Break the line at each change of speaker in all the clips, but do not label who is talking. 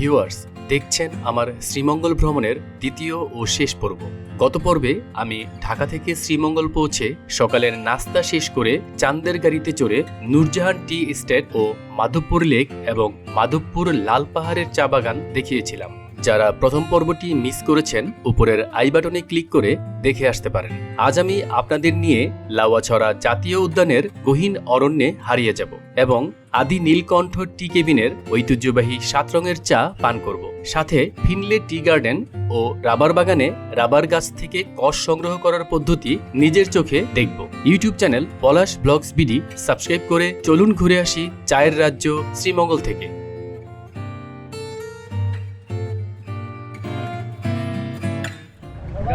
Viewers দেখছেন আমার শ্রীমঙ্গল ভ্রমণের দ্বিতীয় ও শেষ পর্ব। গত পর্বে আমি ঢাকা থেকে শ্রীমঙ্গল পৌঁছে সকালের নাস্তা শেষ করে চান্দের গাড়িতে চড়ে নূরজাহান টি এস্টেট ও মাধবপুর লেক এবং মাধবপুর লাল পাহাড়ের চা বাগান দেখিয়েছিলাম। যারা প্রথম পর্বটি মিস করেছেন, উপরের আই বাটনে ক্লিক করে দেখে আসতে পারেন। আজ আমি আপনাদের নিয়ে লাওয়াছড়া জাতীয় উদ্যানের গহীন অরণ্যে হারিয়ে যাব এবং আদি নীলকণ্ঠ টি কেবিনের ঐতিহ্যবাহী সাত রঙের চা পান করব। সাথে ফিনলে টি গার্ডেন ও রাবার বাগানে রাবার গাছ থেকে কষ সংগ্রহ করার পদ্ধতি নিজের চোখে দেখব। YouTube channel Palash blogs BD subscribe করে চলুন ঘুরে আসি চায়ের রাজ্য শ্রীমঙ্গল থেকে।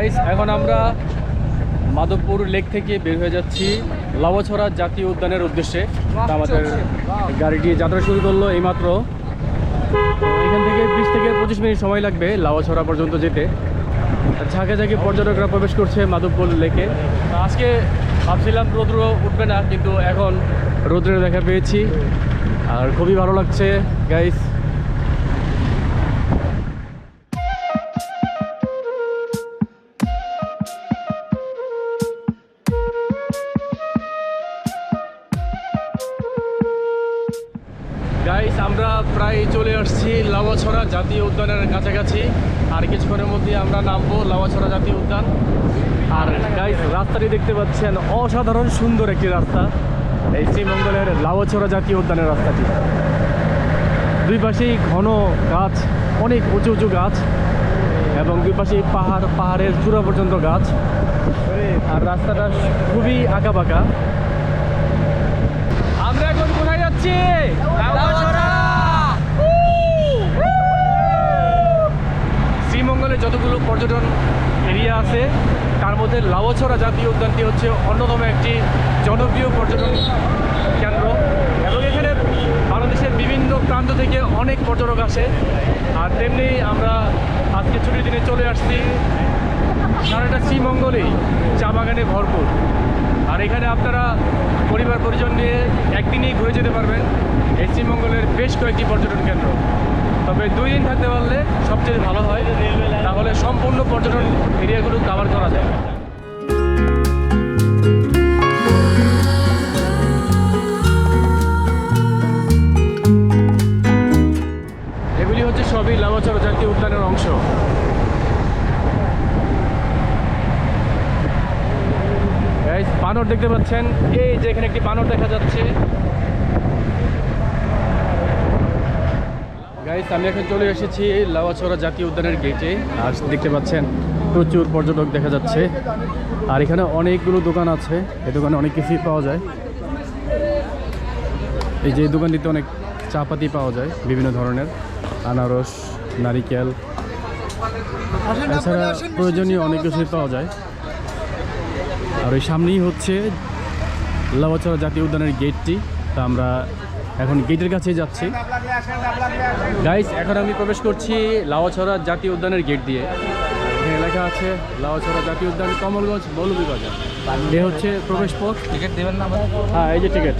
গাইস এখন আমরা মাধবপুর লেক থেকে বের হয়ে যাচ্ছি লাওয়াছড়া জাতীয় উদ্যানের উদ্দেশ্যে। আমাদের গাড়িটি যাত্রা শুরু করল এইমাত্র। এখান থেকে বিশ থেকে পঁচিশ মিনিট সময় লাগবে লাওয়াছড়া পর্যন্ত যেতে। ঝাঁকে ঝাঁকে পর্যটকরা প্রবেশ করছে মাধবপুর লেকে। আজকে ভাবছিলাম রৌদ্র উঠবে না, কিন্তু এখন রৌদ্রের দেখা পেয়েছি। আর খুবই ভালো লাগছে গাইস লাওয়াছড়া জাতীয় উদ্যানের কাছাকাছি। আর কিছুক্ষণের মধ্যে আমরা নামবো লাওয়াছড়া জাতীয় উদ্যান। আর গাইস রাস্তাটি দেখতে পাচ্ছেন অসাধারণ সুন্দর একটি রাস্তা। এই শ্রীমঙ্গলের লাওয়াছড়া জাতীয় উদ্যানের রাস্তাটি। দুই পাশেই ঘন গাছ, অনেক উঁচু উঁচু গাছ এবং দুই পাশেই পাহাড়, পাহাড়ের চূড়া পর্যন্ত গাছ। আর রাস্তাটা খুবই আঁকা বাঁকা আমরা এখন কোথায় যাচ্ছি শ্রীমঙ্গলে যতগুলো পর্যটন এরিয়া আছে, তার মধ্যে লাওয়াছড়া জাতীয় উদ্যানটি হচ্ছে অন্যতম একটি জনপ্রিয় পর্যটন কেন্দ্র। এবং এখানে বাংলাদেশের বিভিন্ন প্রান্ত থেকে অনেক পর্যটক আসে। আর তেমনি আমরা আজকে ছুটির দিনে চলে আসছি সারাটা শ্রীমঙ্গলেই, চা বাগানে ভরপুর। আর এখানে আপনারা পরিবার পরিজন নিয়ে একদিনেই ঘুরে যেতে পারবেন। এই শ্রীমঙ্গলের বেশ কয়েকটি পর্যটন কেন্দ্র। তবে দুই দিন থাকতে পারলে সবচেয়ে ভালো হয়। তাহলে সম্পূর্ণ পর্যটন এরিয়াগুলো কাভার করা যায়। এগুলি হচ্ছে সবই লামাচর জাতীয় উদ্যানের অংশ। বানর দেখতে পাচ্ছেন। এই যে এখানে একটি বানর দেখা যাচ্ছে। আমি এখন চলে এসেছি লাওয়াছড়া জাতীয় উদ্যানের গেটে আর দেখতে পাচ্ছেন, প্রচুর পর্যটক দেখা যাচ্ছে। আর এখানে অনেকগুলো দোকান আছে। এই দোকানে অনেক কিছুই পাওয়া যায়। এই যে দোকানটিতে অনেক চাপাতি পাওয়া যায়, বিভিন্ন ধরনের। আনারস, নারিকেল। এছাড়া প্রয়োজনীয় অনেক কিছুই পাওয়া যায়। আর ওই সামনেই হচ্ছে লাওয়াছড়া জাতীয় উদ্যানের গেটটি তা আমরা এখন গেটের কাছে যাচ্ছি। গাইস এখন আমি প্রবেশ করছি লাওয়াছড়া জাতীয় উদ্যানের গেট দিয়ে। এখানে লেখা আছে লাওয়াছড়া জাতীয় উদ্যান কমলগঞ্জ মৌলভীবাজার এ হচ্ছে প্রবেশ পথ।
টিকিট দেবেন না
হ্যাঁ এই যে টিকিট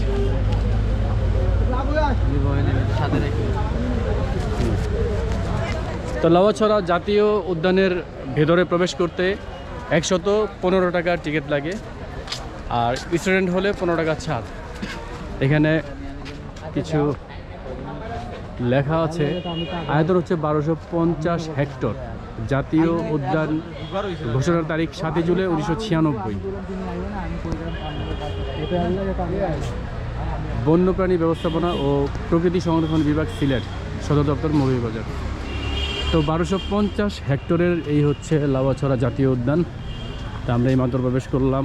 তো লাওয়াছড়া জাতীয় উদ্যানের ভেতরে প্রবেশ করতে একশত পনেরো টাকার টিকিট লাগে। আর স্টুডেন্ট হলে পনেরো টাকা ছাড়। এখানে কিছু লেখা আছে। আয়তন হচ্ছে বারোশো পঞ্চাশ হেক্টর। জাতীয় উদ্যান ঘোষণার তারিখ সাতই জুলাই উনিশশো ছিয়ানব্বই। বন্যপ্রাণী ব্যবস্থাপনা ও প্রকৃতি সংরক্ষণ বিভাগ সিলেট, সদর দপ্তর, মৌলভীবাজার। তো বারোশো পঞ্চাশ হেক্টরের এই হচ্ছে লাওয়াছড়া জাতীয় উদ্যান। তা আমরা এই মাত্র প্রবেশ করলাম।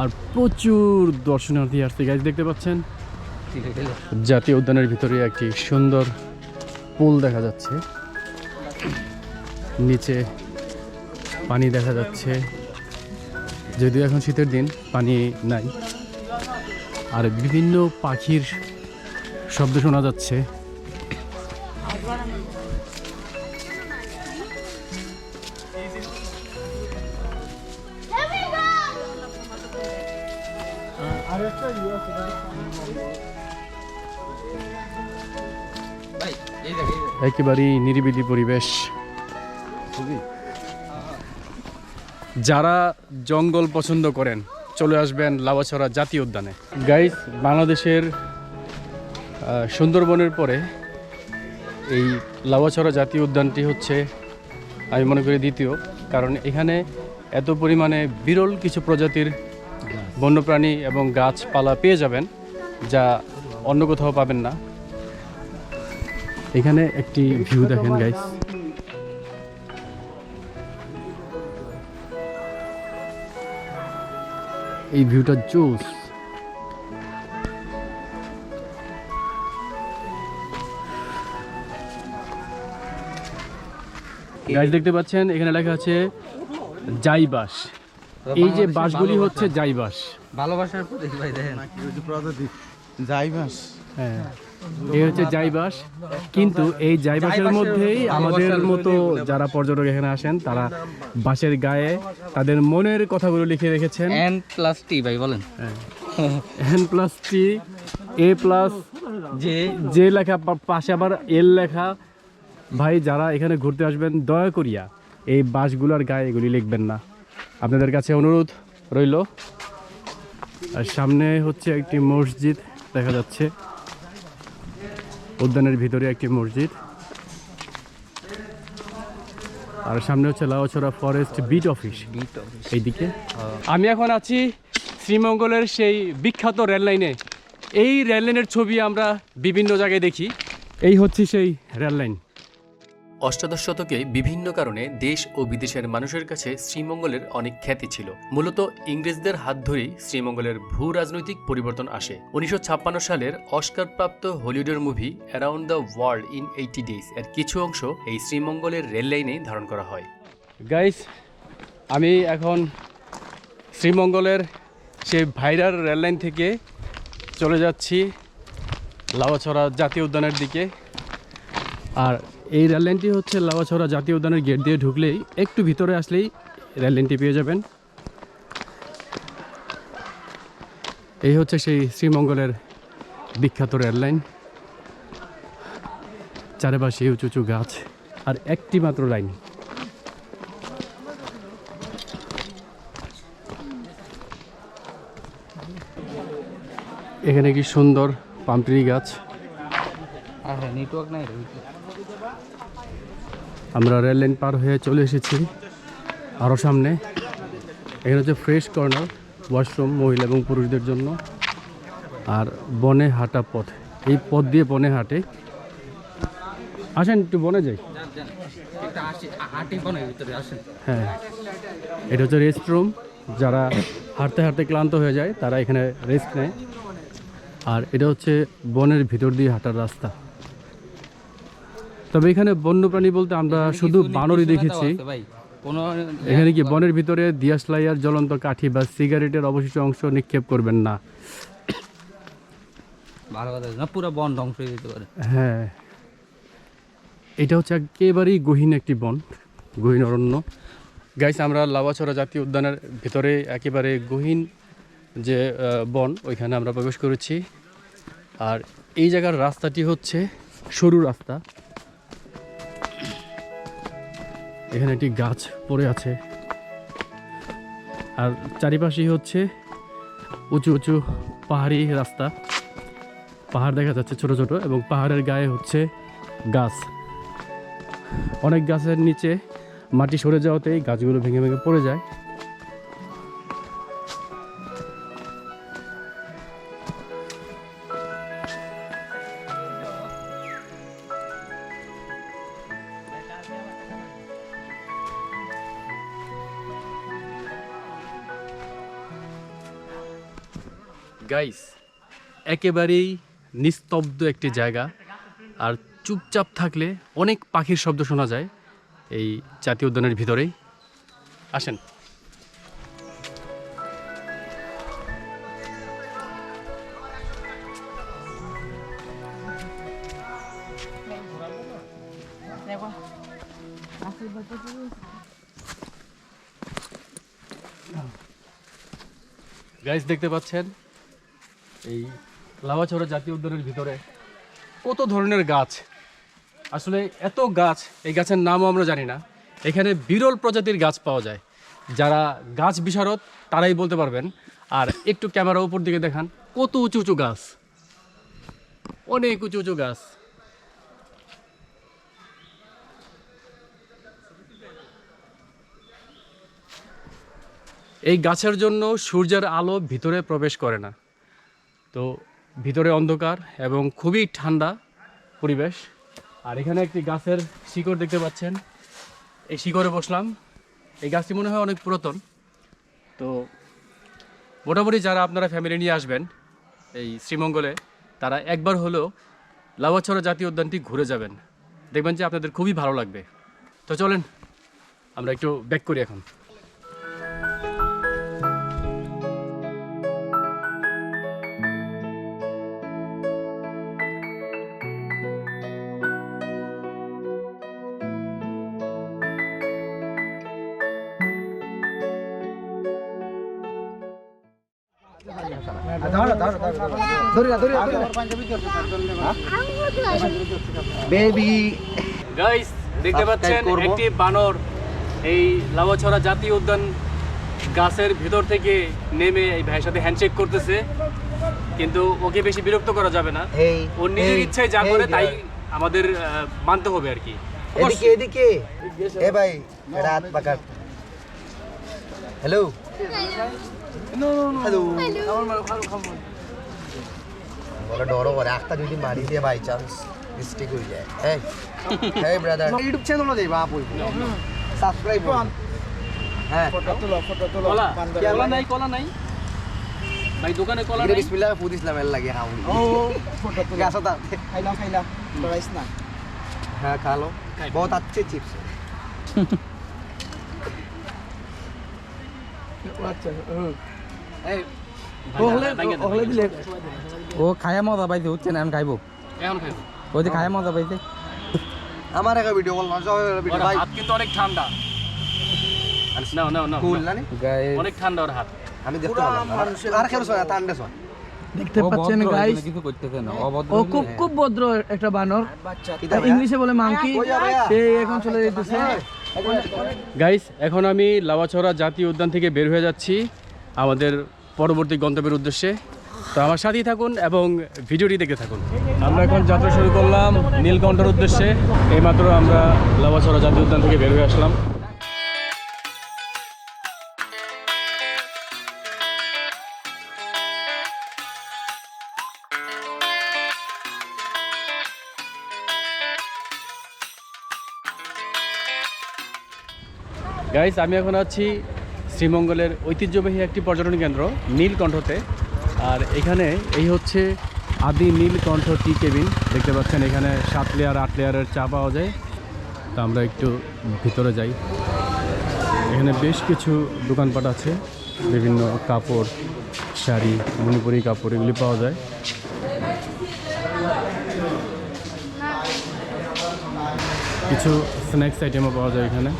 আর প্রচুর দর্শনার্থী আসছে। গাছ দেখতে পাচ্ছেন? জাতীয় উদ্যানের ভিতরে একটি সুন্দর পুল দেখা যাচ্ছে। নিচে পানি দেখা যাচ্ছে। যদিও এখন শীতের দিন, পানি নাই। আর বিভিন্ন পাখির শব্দ শোনা যাচ্ছে। একেবারেই নিরিবিলি পরিবেশ। যারা জঙ্গল পছন্দ করেন চলে আসবেন লাভাছড়া জাতীয় উদ্যানে। গাইস বাংলাদেশের সুন্দরবনের পরে এই লাভাছড়া জাতীয় উদ্যানটি হচ্ছে আমি মনে করি দ্বিতীয়। কারণ এখানে এত পরিমাণে বিরল কিছু প্রজাতির বন্যপ্রাণী এবং গাছপালা পেয়ে যাবেন যা অন্য কোথাও পাবেন না। এখানে একটি ভিউ দেখেন গাইস এই ভিউটা জোস। গাছ দেখতে পাচ্ছেন এখানে লেখা আছে জাইবাস এই যে বাসগুলি হচ্ছে জাইবাস
ভালোবাসার প্রতীক ভাই দেখেন।
যাই মাস
হ্যাঁ। এই হচ্ছে জাইবাস। কিন্তু এই জাইবাসের মধ্যেই আমাদের মতো যারা পর্যটক এখানে আসেন তারা বাসের গায়ে তাদের মনের কথাগুলো লিখে রেখেছেন।
এন প্লাস টি ভাই বলেন।
N plus T A plus
যে
যে লেখা পাশে আবার এল লেখা। ভাই যারা এখানে ঘুরতে আসবেন দয়া করিয়া এই বাসগুলোর গায়ে এগুলি লিখবেন না। আপনাদের কাছে অনুরোধ রইল। আর সামনে হচ্ছে একটি মসজিদ দেখা যাচ্ছে। উদ্যানের ভিতরে একটি মসজিদ। আর সামনে হচ্ছে লাউছড়া ফরেস্ট বিট অফিস এইদিকে। আমি এখন আছি শ্রীমঙ্গলের সেই বিখ্যাত রেল লাইনে। এই রেল লাইনের ছবি আমরা বিভিন্ন জায়গায় দেখি। এই হচ্ছে সেই রেল লাইন। অষ্টাদশ শতকে বিভিন্ন কারণে দেশ ও বিদেশের মানুষের কাছে শ্রীমঙ্গলের অনেক খ্যাতি ছিল। মূলত ইংরেজদের হাত ধরেই শ্রীমঙ্গলের ভূ রাজনৈতিক পরিবর্তন আসে। উনিশশো ছাপ্পান্ন সালের অস্কারপ্রাপ্ত হলিউডের movie around the world in eighty days এর কিছু অংশ এই শ্রীমঙ্গলের রেল লাইনে ধারণ করা হয়। গাইস আমি এখন শ্রীমঙ্গলের সেই ভাইরার রেললাইন থেকে চলে যাচ্ছি লাওয়াছড়া জাতীয় উদ্যানের দিকে। আর এই রেললাইনটি হচ্ছে লাওয়াছড়া জাতীয় উদ্যানের গেট দিয়ে ঢুকলেই, একটু ভিতরে আসলেই রেললাইনটি পেয়ে যাবেন। এই হচ্ছে সেই শ্রীমঙ্গলের বিখ্যাত রেললাইন চারিপাশে উঁচু উঁচু গাছ আর একটি মাত্র লাইন। এখানে কি সুন্দর পাম্পড়ি গাছ?
আর নেটওয়ার্ক নাই।
আমরা রেল লাইন পার হয়ে চলে এসেছি আরও সামনে। এখানে হচ্ছে ফ্রেশ কর্নার ওয়াশরুম মহিলা এবং পুরুষদের জন্য। আর বনে হাঁটা পথ, এই পথ দিয়ে বনে হাঁটে। আসেন, একটু বনে যাই। হ্যাঁ এটা হচ্ছে রেস্ট রুম যারা হাঁটতে হাঁটতে ক্লান্ত হয়ে যায়, তারা এখানে রেস্ট নেয়। আর এটা হচ্ছে বনের ভিতর দিয়ে হাঁটার রাস্তা। তবে এখানে বন্যপ্রাণী বলতে আমরা শুধু বানরই দেখেছি। এখানে কি বনের ভিতরে দিয়াশলাইয়ার জ্বলন্ত কাঠি বা সিগারেটের অবশিষ্ট অংশ নিক্ষেপ করবেন না।
পুরো বন ধ্বংস হয়ে যেতে পারে।
হ্যাঁ। এটা হচ্ছে একেবারেই গহীন একটি বন গহীন অরণ্য। গাইস আমরা লাভাছড়া জাতীয় উদ্যানের ভিতরে একেবারে গহীন যে বন ওইখানে আমরা প্রবেশ করেছি। আর এই জায়গার রাস্তাটি হচ্ছে সরু রাস্তা। এখানে একটি গাছ পড়ে আছে। আর চারিপাশেই হচ্ছে উঁচু উঁচু পাহাড়ি রাস্তা। পাহাড় দেখা যাচ্ছে ছোট ছোট এবং পাহাড়ের গায়ে হচ্ছে গাছ। অনেক গাছের নিচে মাটি সরে যাওয়াতেই গাছগুলো ভেঙে ভেঙে পড়ে যায়। একেবারেই নিস্তব্ধ একটি জায়গা। আর চুপচাপ থাকলে অনেক পাখির শব্দ শোনা যায় এই জাতীয় উদ্যানের ভিতরেই। আসেন। গাইস দেখতে পাচ্ছেন? এই লাভাছড়া জাতীয় উদ্যানের ভিতরে কত ধরনের গাছ? আসলে এত গাছ, এই গাছের নামও আমরা জানি না। এখানে বিরল প্রজাতির গাছ পাওয়া যায়। যারা গাছ বিশারদ, তারাই বলতে পারবেন। আর একটু ক্যামেরা উপর দিকে দেখান, কত উঁচু উঁচু গাছ? অনেক উঁচু উঁচু গাছ। এই গাছের জন্য সূর্যের আলো ভিতরে প্রবেশ করে না। তো ভিতরে অন্ধকার এবং খুবই ঠান্ডা পরিবেশ। আর এখানে একটি গাছের শিকড় দেখতে পাচ্ছেন। এই শিকড়ে বসলাম। এই গাছটি মনে হয় অনেক পুরাতন। তো মোটামুটি যারা আপনারা ফ্যামিলি নিয়ে আসবেন এই শ্রীমঙ্গলে, তারা একবার হলেও লাভাছড়া জাতীয় উদ্যানটি ঘুরে যাবেন। দেখবেন যে আপনাদের খুবই ভালো লাগবে। তো চলেন, আমরা একটু ব্যাক করি এখন।
বেবি
গাইস দেখতে পাচ্ছেন একটি বানর এই লাভাছড়া জাতীয় উদ্যান গাছের ভিতর থেকে নেমে এই ভাইয়ের সাথে হ্যান্ডশেক করতেছে। কিন্তু ওকে বেশি বিরক্ত করা যাবে না। ওর নিজের ইচ্ছায় যা করে তাই আমাদের মানতে হবে আর কি।
এদিকে এদিকে। এ ভাই রাত পাকার হ্যালো হ্যালো বলে ডরও করে আখটা যদি মারি দিয়ে বাই চান্স মিস্টেক হয়ে যায়। হ্যাঁ হ্যাঁ ব্রাদার ইউটিউব চ্যানেলও যাই বাপ হইব সাবস্ক্রাইব করুন হ্যাঁ।
ফটো তুলো ফটো তুলো। কলা নাই কলা নাই? ভাই দোকানে কলা নাই?
বিসমিল্লাহ ফুড ইসলামের লাগে হাউলি। ও ফটো তুলো। গাছ দাও খাইলাম খাইলাম। রাইস না। হ্যাঁ খালো। বহুত আচ্ছে চিপস আচ্ছা এই
ওহলে দিলে
ও খায়া মজা পাইছে হচ্ছে না আমি খাইবো।
এখন
ওই যে খায়া মজা পাইছে।
আমার একটা ভিডিও কল না সব ভিডিও ভাই
হাত কিন্তু অনেক ঠান্ডা। নাও নাও নাও
কুল না
অনেক ঠান্ডা ওর হাত।
আমি দেখতে পারলাম আর কেউ শোনা তান্ডে শোনা।
দেখতে পাচ্ছেন গাইস
এখানে কিছু করতেছে না অভদ্র
ও খুব খুব ভদ্র একটা বানর। ইংলিশে বলে মাংকি
কই
সে এখন চলে যেতেছে
গাইস এখন আমি লাভাছড়া জাতীয় উদ্যান থেকে বের হয়ে যাচ্ছি। আমাদের পরবর্তী গন্তব্যের উদ্দেশ্যে। তো আমার সাথেই থাকুন এবং ভিডিওটি দেখে থাকুন। আমরা এখন যাত্রা শুরু করলাম নীলকণ্ঠের উদ্দেশ্যে। এইমাত্র আমরা লাভাছড়া জাতীয় উদ্যান থেকে বের হয়ে আসলাম। গাইস আমি এখন আছি শ্রীমঙ্গলের ঐতিহ্যবাহী একটি পর্যটন কেন্দ্র, নীলকণ্ঠতে। আর এখানে এই হচ্ছে আদি নীলকণ্ঠ টি কেবিন। দেখতে পাচ্ছেন, এখানে সাত লেয়ার, আট লেয়ারের চা পাওয়া যায়। তো আমরা একটু ভিতরে যাই। এখানে বেশ কিছু দোকানপাট আছে, বিভিন্ন কাপড়, শাড়ি, মণিপুরি কাপড়, এগুলি পাওয়া যায়। কিছু স্ন্যাক্স আইটেমও পাওয়া যায় এখানে।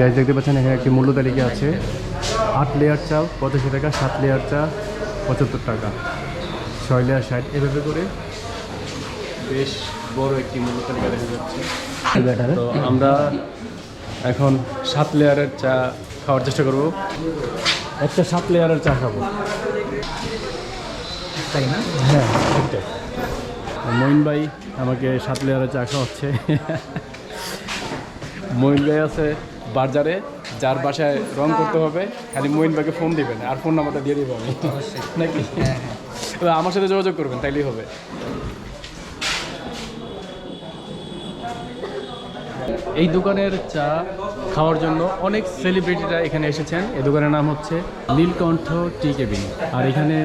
গাছ দেখতে পাচ্ছেন এখানে একটি মূল্য তালিকা আছে। আট লেয়ার চা পঁচাশি টাকা সাত লেয়ার চা পঁচাত্তর টাকা। ছয় লেয়ার ষাট এভাবে করে বেশ বড় একটি মূল্য তালিকা দেখা যাচ্ছে। তো আমরা এখন সাত লেয়ারের চা খাওয়ার চেষ্টা করব। একটা সাত লেয়ারের চা খাব। তাই না? হ্যাঁ মঈন ভাই আমাকে সাত লেয়ারের চা খাওয়াচ্ছে। মঈন ভাই আছে বাজারে যার বাসায় রং করতে হবে খালি মঈন ভাইকে ফোন দিবেন আর ফোন নাম্বারটা দিয়ে দিব আমি। নাকি? তবে আমার সাথে যোগাযোগ করবেন তাইলেই হবে। এই দোকানের চা খাওয়ার জন্য অনেক সেলিব্রিটিরা এখানে এসেছেন। এই দোকানের নাম হচ্ছে নীলকণ্ঠ টি কেবিন। আর এখানে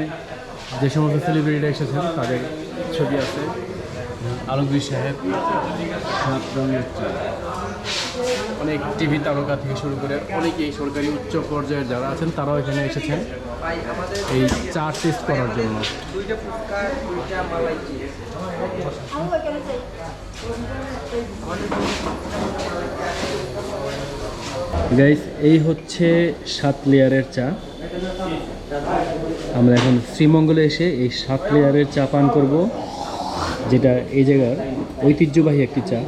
যে সমস্ত সেলিব্রিটিরা এসেছেন তাদের ছবি আছে। আলমগীর সাহেব সাত রঙের চা। অনেক টিভি তারকা থেকে শুরু করে অনেকেই সরকারি উচ্চ পর্যায়ের যারা আছেন, তারাও এখানে এসেছেন। এই চা টেস্ট করার জন্য। গাইস এই হচ্ছে সাত লেয়ারের চা। আমরা এখন শ্রীমঙ্গলে এসে এই সাত লেয়ারের চা পান করব, যেটা এই জায়গার ঐতিহ্যবাহী একটি চা।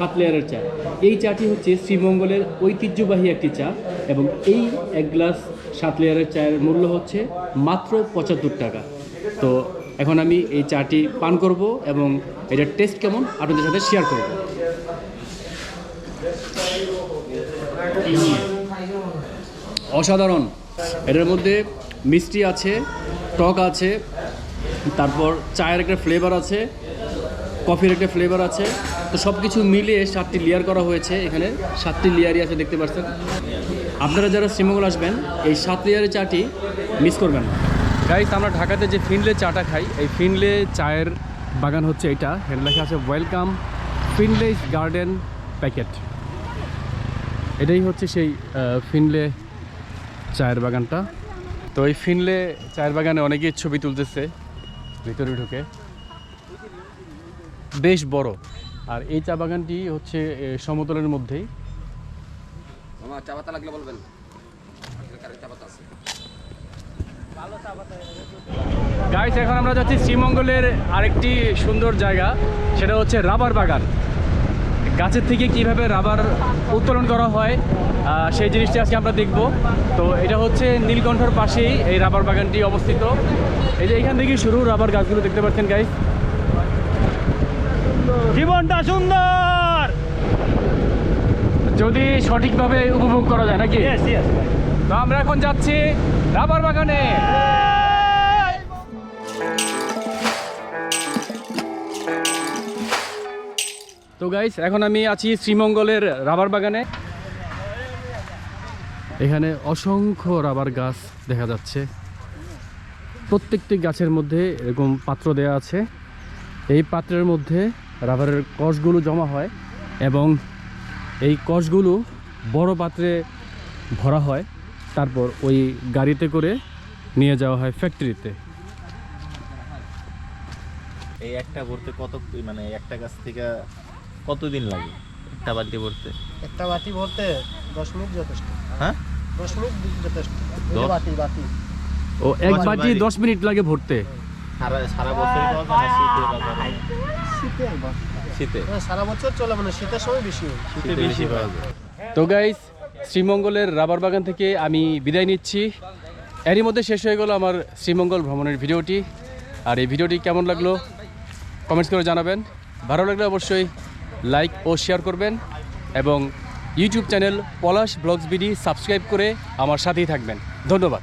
সাত লেয়ারের চা। এই চাটি হচ্ছে শ্রীমঙ্গলের ঐতিহ্যবাহী একটি চা এবং এই এক গ্লাস সাত লেয়ারের চায়ের মূল্য হচ্ছে মাত্র পঁচাত্তর টাকা। তো এখন আমি এই চাটি পান করব এবং এটার টেস্ট কেমন আপনাদের সাথে শেয়ার করব। অসাধারণ। এটার মধ্যে মিষ্টি আছে, টক আছে, তারপর চায়ের একটা ফ্লেভার আছে কফির একটা ফ্লেভার আছে তো সব কিছু মিলিয়ে সাতটি লেয়ার করা হয়েছে এখানে। সাতটি লেয়ারই আছে, দেখতে পাচ্ছেন। আপনারা যারা শ্রীমঙ্গল আসবেন, এই সাত লেয়ারের চাটি মিস করবেন গাইস আমরা ঢাকাতে যে ফিনলে চাটা খাই, এই ফিনলে চায়ের বাগান হচ্ছে এটা। এর লেখা আছে ওয়েলকাম ফিনলে গার্ডেন প্যাকেট এটাই হচ্ছে সেই ফিনলে চায়ের বাগানটা। তো এই ফিনলে চায়ের বাগানে অনেকেই ছবি তুলতেছে, ভিতরে ঢুকে। বেশ বড়। আর এই চা বাগানটি হচ্ছে সমতলের মধ্যেই। গাইস এখন। আমরা যাচ্ছি শ্রীমঙ্গলের আরেকটি সুন্দর জায়গা সেটা হচ্ছে রাবার বাগান। গাছের থেকে কীভাবে রাবার উত্তোলন করা হয় সেই জিনিসটি আজকে আমরা দেখব। তো এটা হচ্ছে নীলকণ্ঠর পাশেই এই রাবার বাগানটি অবস্থিত। এই যে এখান থেকে শুরু রাবার গাছগুলো দেখতে পাচ্ছেন গাইস জীবনটা সুন্দর। যদি সঠিকভাবে উপভোগ করা যায় নাকি? তো আমরা এখন যাচ্ছি রাবার বাগানে। তো গাইস এখন আমি আছি শ্রীমঙ্গলের রাবার বাগানে। এখানে অসংখ্য রাবার গাছ দেখা যাচ্ছে। প্রত্যেকটি গাছের মধ্যে এরকম পাত্র দেয়া আছে। এই পাত্রের মধ্যে রাবারের কষগুলো জমা হয় এবং এই কষগুলো বড় পাত্রে ভরা হয়। তারপর ওই গাড়িতে করে নিয়ে যাওয়া হয় ফ্যাক্টরিতে
এই একটা ভরতে কত মানে একটা গাছ থেকে কতদিন লাগে একটা বালতি ভরতে?
একটা বাটি ভরতে দশ মিনিট যথেষ্ট।
হ্যাঁ?
দশ মিনিট যথেষ্ট। বাটি বাটি
ও এক বাটি। দশ মিনিট লাগে ভরতে।
সারা সারা বছর পাওয়া যায় না শীতে
শীতে? সারা বছর চলে মানে শীতের সময় বেশি
শীতে বেশি পাওয়া যায়।
তো গাইস শ্রীমঙ্গলের রাবার বাগান থেকে আমি বিদায় নিচ্ছি। এরই মধ্যে শেষ হয়ে গেল আমার শ্রীমঙ্গল ভ্রমণের ভিডিওটি। আর এই ভিডিওটি কেমন লাগল কমেন্টস করে জানাবেন। ভালো লাগলে অবশ্যই লাইক ও শেয়ার করবেন এবং YouTube channel Palash blogs BD subscribe করে আমার সাথেই থাকবেন। ধন্যবাদ।